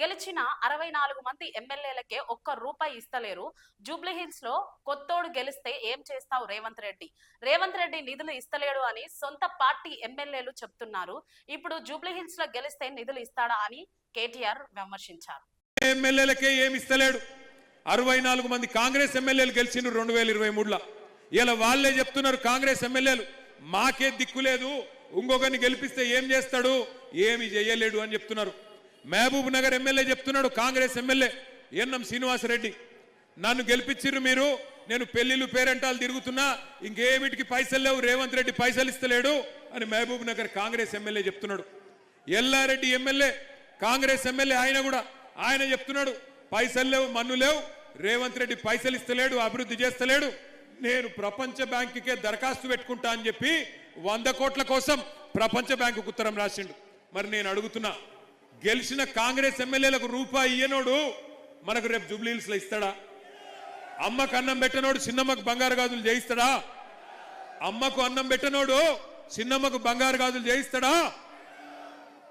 గెలిచిన అరవై నాలుగు మంది ఎమ్మెల్యేలకే ఒక్క రూపాయి ఇస్తలేరు. జూబ్లీహిల్స్లో కొత్తోడు గెలిస్తే ఏం చేస్తావు రేవంత్ రెడ్డి? రేవంత్ రెడ్డి నిధులు ఇస్తలేడు అని సొంత పార్టీ ఎమ్మెల్యేలు చెప్తున్నారు. ఇప్పుడు జూబ్లీహిల్స్లో గెలిస్తే నిధులు ఇస్తాడా అని కేటీఆర్ విమర్శించారు. ఎమ్మెల్యేలకే ఏమి ఇస్తలేడు? అరవై నాలుగు మంది కాంగ్రెస్ ఎమ్మెల్యేలు గెలిచిండ్రు రెండు వేల ఇరవై మూడులో. ఇలా వాళ్ళే చెప్తున్నారు కాంగ్రెస్ ఎమ్మెల్యేలు. మాకే దిక్కులేదు ఇంకొకరిని గెలిపిస్తే ఏం చేస్తాడు? ఏమి చేయలేడు అని చెప్తున్నారు. మహబూబ్ నగర్ ఎమ్మెల్యే చెప్తున్నాడు కాంగ్రెస్ ఎమ్మెల్యే ఎన్ఎం శ్రీనివాసరెడ్డి. నన్ను గెలిపించిర్రు మీరు నేను పెళ్ళిళ్ళు పేరెంటాలు తిరుగుతున్నా ఇంకేమిటికి పైసలు లేవు రేవంత్ రెడ్డి పైసలు ఇస్తలేడు అని మహబూబ్ నగర్ కాంగ్రెస్ ఎమ్మెల్యే చెప్తున్నాడు. ఎల్లారెడ్డి ఎమ్మెల్యే కాంగ్రెస్ ఎమ్మెల్యే ఆయన కూడా ఆయన చెప్తున్నాడు పైసలు లేవు మన్ను లేవు రేవంత్ రెడ్డి పైసలు ఇస్తలేడు అభివృద్ధి చేస్తలేడు నేను ప్రపంచ బ్యాంకుకే దరఖాస్తు పెట్టుకుంటా అని చెప్పి వంద కోట్ల కోసం ప్రపంచ బ్యాంకుకు ఉత్తరం రాసిండు. మరి నేను అడుగుతున్నా గెలిచిన కాంగ్రెస్ ఎమ్మెల్యేలకు రూపాయి ఇయ్యనోడు మనకు రేపు జూబ్లీహిల్స్లో ఇస్తాడా? అమ్మకు అన్నం పెట్టనోడు చిన్నమ్మకు బంగారు గాజులు చేయిస్తాడా? అమ్మకు అన్నం పెట్టనోడు చిన్నమ్మకు బంగారు గాజులు చేయిస్తాడా?